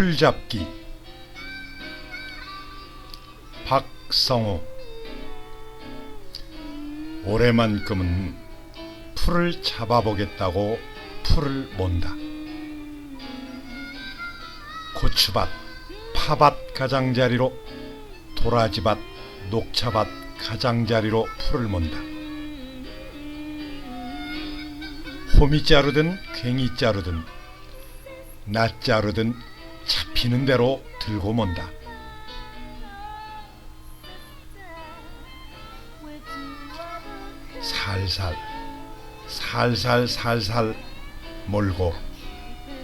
풀잡기 박성호 올해만큼은 풀을 잡아보겠다고 풀을 몬다. 고추밭, 파밭 가장자리로 도라지밭, 녹차밭 가장자리로 풀을 몬다. 호미 자르든 괭이 자르든 낫 자르든 잡히는 대로 들고 mon다. 살살 살살 살살 몰고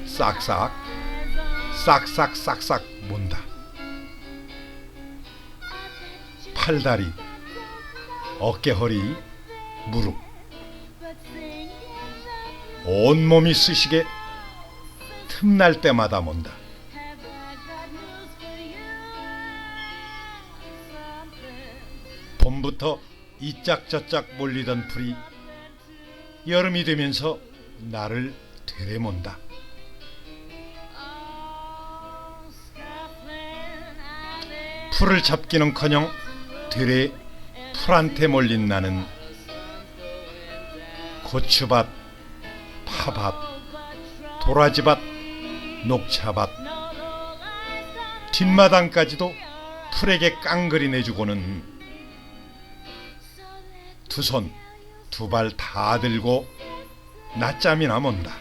싹싹 싹싹 싹싹 몬다. 팔다리 어깨 허리 무릎 온몸이 쑤시게 틈날 때마다 mon다. 봄부터 이짝저짝 몰리던 풀이 여름이 되면서 나를 되레몬다. 풀을 잡기는커녕 되레 풀한테 몰린 나는 고추밭, 파밭, 도라지밭, 녹차밭, 뒷마당까지도 풀에게 깡그리 내주고는 두 손, 두 발 다 들고 낮잠이나 mon다.